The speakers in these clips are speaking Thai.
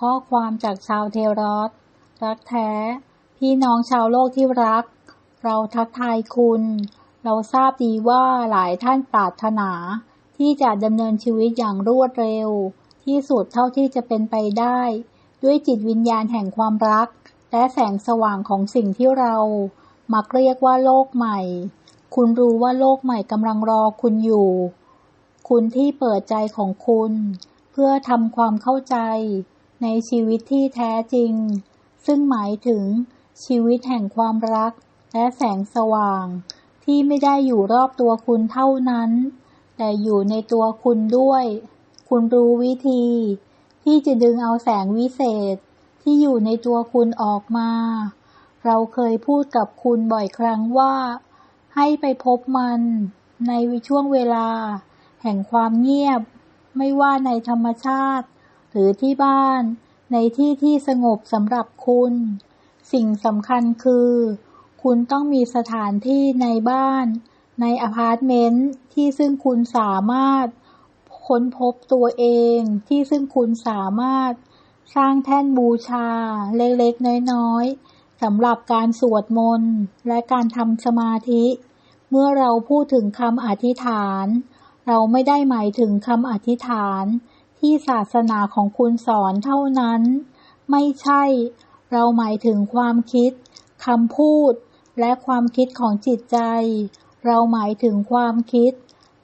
ข้อความจากชาวเทรอสรักแท้ พี่น้องชาวโลกที่รัก เราทักทายคุณ เราทราบดีว่าหลายท่านปรารถนา ที่จะดำเนินชีวิตอย่างรวดเร็ว ที่สุดเท่าที่จะเป็นไปได้ ด้วยจิตวิญญาณแห่งความรัก และแสงสว่างของสิ่งที่เรามักเรียกว่าโลกใหม่ คุณรู้ว่าโลกใหม่กำลังรอคุณอยู่ คุณที่เปิดใจของคุณ เพื่อทำความเข้าใจ ในชีวิตที่แท้จริง ซึ่งหมายถึงชีวิตแห่งความรักและแสงสว่าง ที่ไม่ได้อยู่รอบตัวคุณเท่านั้น แต่อยู่ในตัวคุณด้วย คุณรู้วิธี ที่จะดึงเอาแสงวิเศษ ที่อยู่ในตัวคุณออกมา เราเคยพูดกับคุณบ่อยครั้งว่า ให้ไปพบมัน ในช่วงเวลา แห่งความเงียบ ไม่ว่าในธรรมชาติ หรือที่บ้าน ในที่ที่สงบสำหรับคุณ สิ่งสำคัญคือ คุณต้องมีสถานที่ในบ้าน ในอพาร์ตเมนต์ที่ซึ่งคุณสามารถค้นพบตัวเองที่ซึ่งคุณสามารถสร้างแท่นบูชาเล็กๆ น้อยๆสำหรับการสวดมนต์และการทำสมาธิ เมื่อเราพูดถึงคำอธิษฐาน เราไม่ได้หมายถึงคำอธิษฐาน ที่ศาสนาของคุณสอนเท่านั้น ไม่ใช่ เราหมายถึงความคิดคำพูด และความคิดของจิตใจ เราหมายถึงความคิด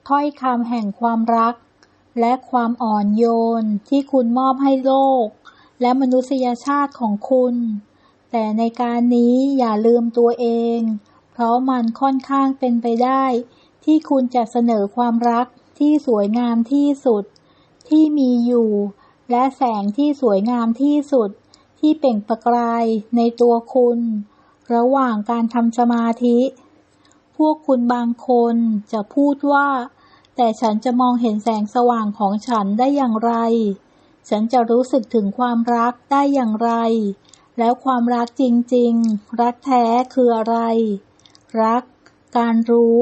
ถ้อยคำแห่งความรัก และความอ่อนโยนที่คุณมอบให้โลก และมนุษยชาติของคุณ แต่ในการนี้อย่าลืมตัวเอง เพราะมันค่อนข้างเป็นไปได้ ที่คุณจะเสนอความรักที่สวยงามที่สุด ที่มีอยู่ และแสงที่สวยงามที่สุด ที่เปล่งประกายในตัวคุณ ระหว่างการทำสมาธิ พวกคุณบางคนจะพูดว่า แต่ฉันจะมองเห็นแสงสว่างของฉันได้อย่างไร ฉันจะรู้สึกถึงความรักได้อย่างไร แล้วความรักจริงๆ รักแท้คืออะไร รัก การรู้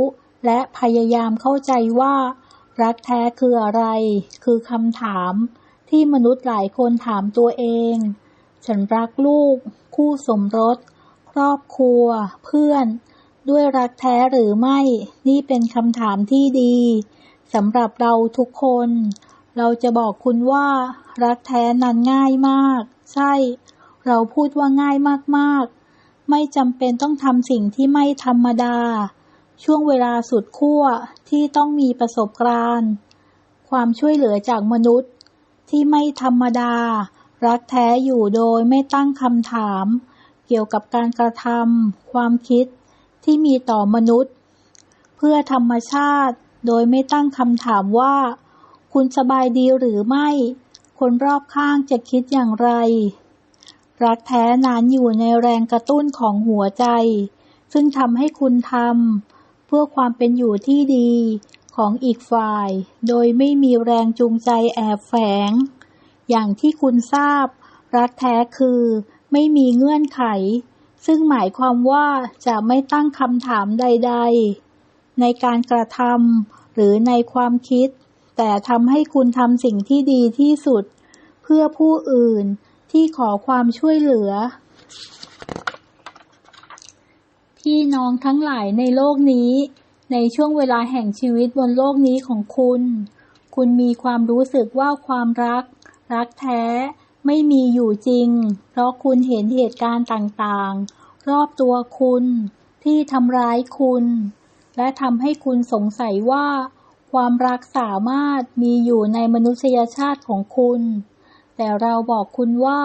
และพยายามเข้าใจว่า รักแท้คืออะไร คือคำถามที่มนุษย์หลายคนถามตัวเอง ฉันรักลูก คู่สมรส ครอบครัว เพื่อน ด้วยรักแท้หรือไม่ นี่เป็นคำถามที่ดีสำหรับเราทุกคน เราจะบอกคุณว่า รักแท้นั้นง่ายมาก ใช่ เราพูดว่าง่ายมากๆ ไม่จำเป็นต้องทำสิ่งที่ไม่ธรรมดา ช่วงเวลาสุดขั้วที่ต้องมีประสบการณ์ ความช่วยเหลือจากมนุษย์ ที่ไม่ธรรมดา รักแท้อยู่โดยไม่ตั้งคำถาม เกี่ยวกับการกระทำความคิดที่มีต่อมนุษย์ เพื่อธรรมชาติโดยไม่ตั้งคำถามว่า คุณสบายดีหรือไม่ คนรอบข้างจะคิดอย่างไร รักแท้นั้นอยู่ในแรงกระตุ้นของหัวใจ ซึ่งทำให้คุณทำ พื่อความเป็นอยู่ที่ดีของอีกฝ่าย โดยไม่มีแรงจูงใจแอบแฝง อย่างที่คุณทราบ รักแท้คือไม่มีเงื่อนไข ซึ่งหมายความว่าจะไม่ตั้งคำถามใด ๆ ในการกระทำหรือในความคิด แต่ทำให้คุณทำสิ่งที่ดีที่สุด เพื่อผู้อื่นที่ขอความช่วยเหลือ พี่น้องทั้งหลายในโลกนี้ ในช่วงเวลาแห่งชีวิตบนโลกนี้ของคุณ คุณมีความรู้สึกว่าความรัก รักแท้ไม่มีอยู่จริง เพราะคุณเห็นเหตุการณ์ต่างๆ รอบตัวคุณ ที่ทำร้ายคุณ และทำให้คุณสงสัยว่า ความรักสามารถมีอยู่ในมนุษยชาติของคุณ แต่เราบอกคุณว่า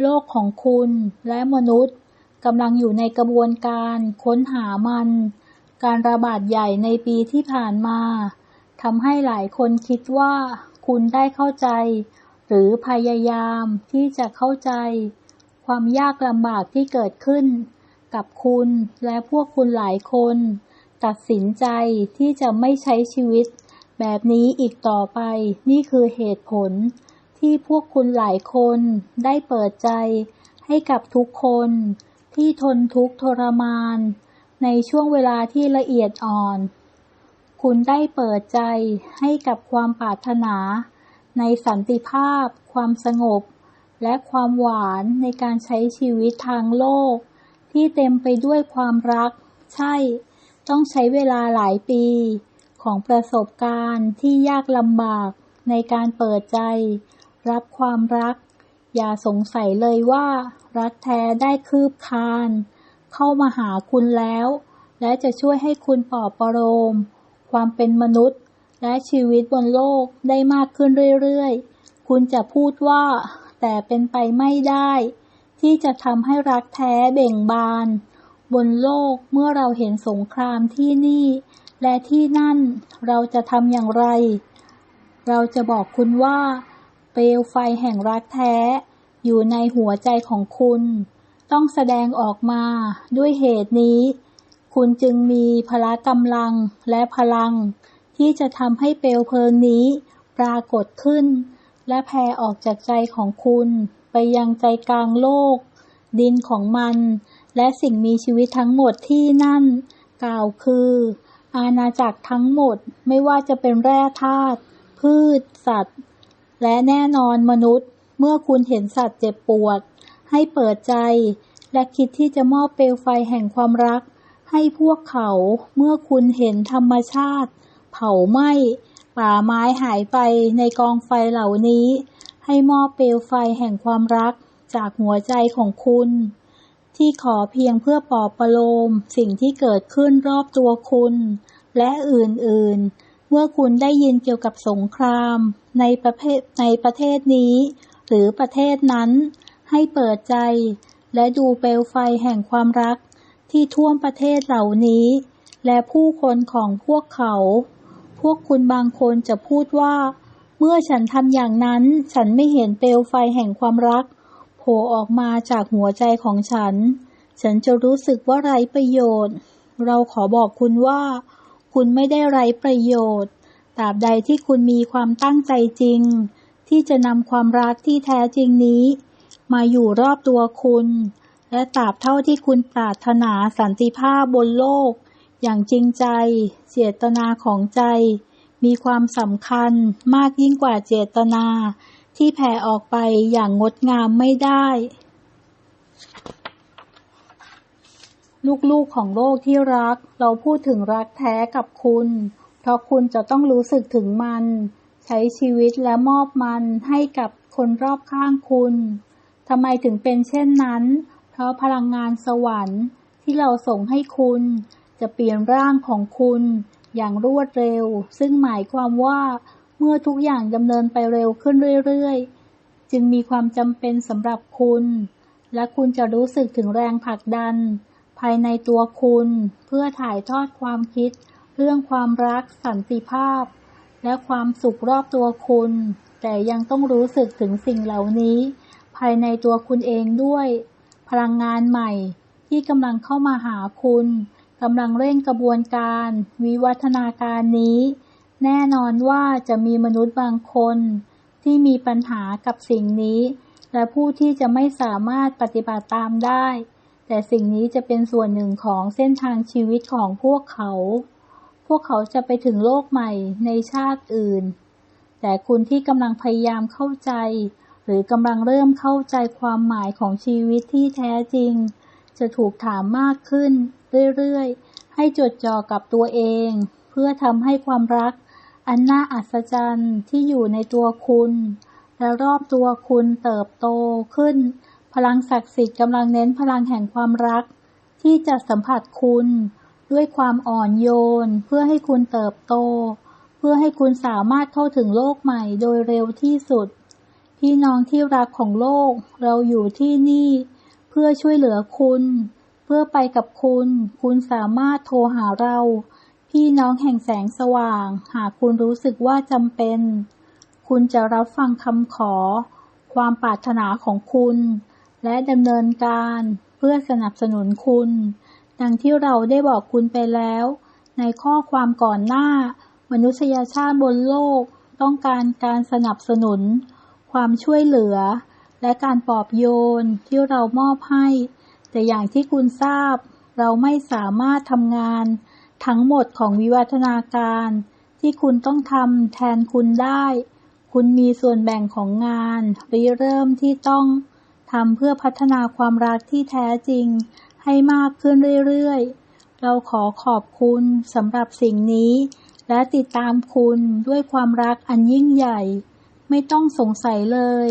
โลกของคุณและมนุษย์ กำลังอยู่ในกระบวนการค้นหามัน การระบาดใหญ่ในปีที่ผ่านมาทำให้หลายคนคิดว่าคุณได้เข้าใจ หรือพยายามที่จะเข้าใจ ความยากลำบากที่เกิดขึ้น กับคุณและพวกคุณหลายคน ตัดสินใจที่จะไม่ใช้ชีวิต แบบนี้อีกต่อไปนี่คือเหตุผล ที่พวกคุณหลายคนได้เปิดใจให้กับทุกคน ที่ทนทุกข์ทรมาน ในช่วงเวลาที่ละเอียดอ่อน คุณได้เปิดใจให้กับความปรารถนา ในสันติภาพ ความสงบ และความหวานในการใช้ชีวิตทางโลก ที่เต็มไปด้วยความรัก ใช่ ต้องใช้เวลาหลายปี ของประสบการณ์ที่ยากลำบากในการเปิดใจ รับความรัก อย่าสงสัยเลยว่า รักแท้ได้คืบคาน เข้ามาหาคุณแล้ว และจะช่วยให้คุณปลอบประโลมความเป็นมนุษย์ และชีวิตบนโลกได้มากขึ้นเรื่อยๆ คุณจะพูดว่า แต่เป็นไปไม่ได้ ที่จะทำให้รักแท้เบ่งบาน บนโลกเมื่อเราเห็นสงครามที่นี่ และที่นั่นเราจะทำอย่างไร เราจะบอกคุณว่า เปลวไฟแห่งรักแท้ อยู่ในหัวใจของคุณ ต้องแสดงออกมาด้วยเหตุนี้ คุณจึงมีพละกำลังและพลัง ที่จะทำให้เปลวเพลิงนี้ปรากฏขึ้น และแผ่ออกจากใจของคุณไปยังใจกลางโลก ดินของมัน และสิ่งมีชีวิตทั้งหมดที่นั่น กล่าวคือ อาณาจักรทั้งหมดไม่ว่าจะเป็นแร่ธาตุพืช สัตว์ และแน่นอนมนุษย์ เมื่อคุณเห็นสัตว์เจ็บปวด ให้เปิดใจ และคิดที่จะมอบเปลวไฟแห่งความรัก ให้พวกเขาเมื่อคุณเห็นธรรมชาติ เผาไหม้ป่าไม้หายไปในกองไฟเหล่านี้ ให้มอบเปลวไฟแห่งความรักจากหัวใจของคุณ ที่ขอเพียงเพื่อปลอบประโลมสิ่งที่เกิดขึ้นรอบตัวคุณ และอื่นๆ เมื่อคุณได้ยินเกี่ยวกับสงคราม ในประเทในประเทศนี้ หรือประเทศนั้น ให้เปิดใจ และดูเปลวไฟแห่งความรักที่ท่วมประเทศเหล่านี้ และผู้คนของพวกเขา พวกคุณบางคนจะพูดว่า เมื่อฉันทำอย่างนั้น ฉันไม่เห็นเปลวไฟแห่งความรักโผล่ออกมาจากหัวใจของฉัน ฉันจะรู้สึกว่าไร้ประโยชน์ เราขอบอกคุณว่า คุณไม่ได้ไร้ประโยชน์ตราบใดที่คุณมีความตั้งใจจริง ที่จะนำความรักที่แท้จริงนี้ มาอยู่รอบตัวคุณ และตราบเท่าที่คุณปรารถนาสันติภาพบนโลก อย่างจริงใจ เจตนาของใจ มีความสำคัญมากยิ่งกว่าเจตนา ที่แผ่ออกไปอย่างงดงามไม่ได้ ลูกๆของโลกที่รัก เราพูดถึงรักแท้กับคุณ เพราะคุณจะต้องรู้สึกถึงมัน ใช้ชีวิตและมอบมันให้กับคนรอบข้างคุณทำไมถึงเป็นเช่นนั้น เพราะพลังงานสวรรค์ที่เราส่งให้คุณ จะเปลี่ยนร่างของคุณอย่างรวดเร็ว ซึ่งหมายความว่าเมื่อทุกอย่างดำเนินไปเร็วขึ้นเรื่อยๆ จึงมีความจำเป็นสำหรับคุณ และคุณจะรู้สึกถึงแรงผลักดัน ภายในตัวคุณ เพื่อถ่ายทอดความคิด เรื่องความรักสันติภาพ และความสุขรอบตัวคุณ แต่ยังต้องรู้สึกถึงสิ่งเหล่านี้ ภายในตัวคุณเองด้วย พลังงานใหม่ที่กำลังเข้ามาหาคุณกำลังเร่งกระบวนการ วิวัฒนาการนี้ แน่นอนว่าจะมีมนุษย์บางคน ที่มีปัญหากับสิ่งนี้ และผู้ที่จะไม่สามารถปฏิบัติตามได้ แต่สิ่งนี้จะเป็นส่วนหนึ่งของเส้นทางชีวิตของพวกเขา พวกเขาจะไปถึงโลกใหม่ในชาติอื่น แต่คุณที่กำลังพยายามเข้าใจ หรือกำลังเริ่มเข้าใจความหมายของชีวิตที่แท้จริง จะถูกถามมากขึ้น เรื่อยๆ ให้จดจ่อกับตัวเอง เพื่อทำให้ความรัก อันน่าอัศจรรย์ที่อยู่ในตัวคุณ และรอบตัวคุณเติบโตขึ้น พลังศักดิ์สิทธิ์กำลังเน้นพลังแห่งความรัก ที่จะสัมผัสคุณ ด้วยความอ่อนโยน เพื่อให้คุณเติบโต เพื่อให้คุณสามารถเข้าถึงโลกใหม่โดยเร็วที่สุด พี่น้องที่รักของโลก เราอยู่ที่นี่ เพื่อช่วยเหลือคุณ เพื่อไปกับคุณ คุณสามารถโทรหาเรา พี่น้องแห่งแสงสว่าง หากคุณรู้สึกว่าจำเป็น คุณจะรับฟังคำขอ ความปรารถนาของคุณ และดำเนินการเพื่อสนับสนุนคุณ ดังที่เราได้บอกคุณไปแล้ว ในข้อความก่อนหน้า มนุษยชาติบนโลกต้องการการสนับสนุน ความช่วยเหลือ และการปลอบโยนที่เรามอบให้ แต่อย่างที่คุณทราบ เราไม่สามารถทำงาน ทั้งหมดของวิวัฒนาการ ที่คุณต้องทำแทนคุณได้ คุณมีส่วนแบ่งของงานริเริ่มที่ต้องทำเพื่อพัฒนาความรักที่แท้จริง ให้มากขึ้นเรื่อยๆ เราขอขอบคุณสำหรับสิ่งนี้ และติดตามคุณด้วยความรักอันยิ่งใหญ่ ไม่ต้องสงสัยเลย